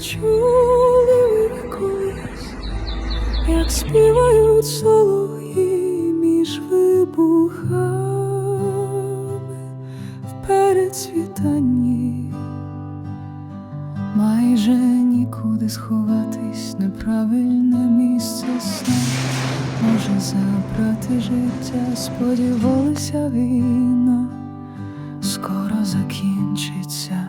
чули ви колись, як співають солов'ї між вибухами в передсвітанні. Майже нікуди сховатись, неправильне місце сна може забрати життя, сподівалася війна, скоро закінчиться.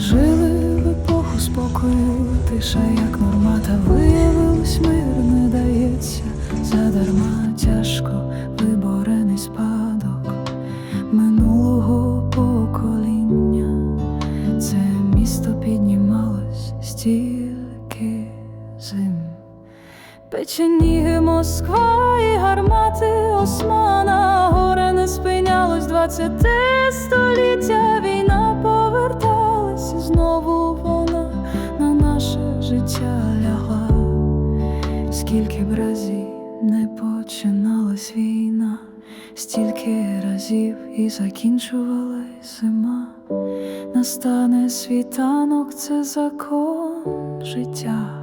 Жили в епоху спокою, тиша, як норма, та виявилось мир не дається задарма тяжко виборений спадок минулого покоління. Це місто піднімалось стільки зим. Печеніги, Москва і гармати Османа, горе не спинялось двадцяти століття. Скільки б разів не починалась війна, стільки разів і закінчувалась зима. Настане світанок, це закон життя.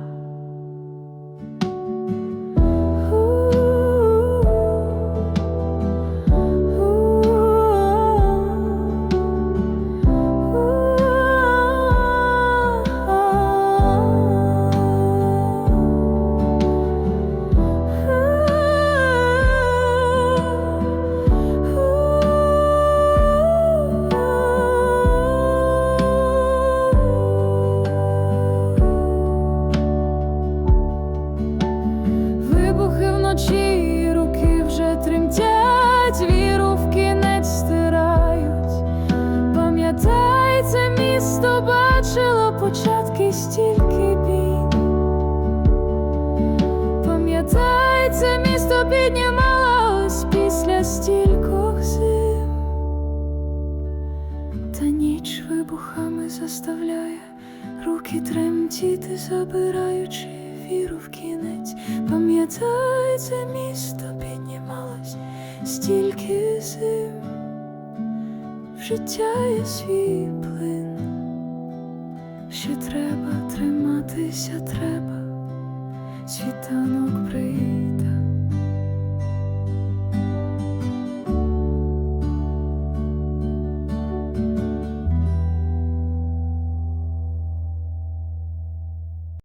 Місто початки стільки бій. Пам'ятай, це місто піднімалось після стількох зим. Та ніч вибухами заставляє руки тремтіти, забираючи віру в кінець. Пам'ятай, це місто піднімалось стільки зим, життя є свій плин, ще треба триматися, треба, світанок прийде.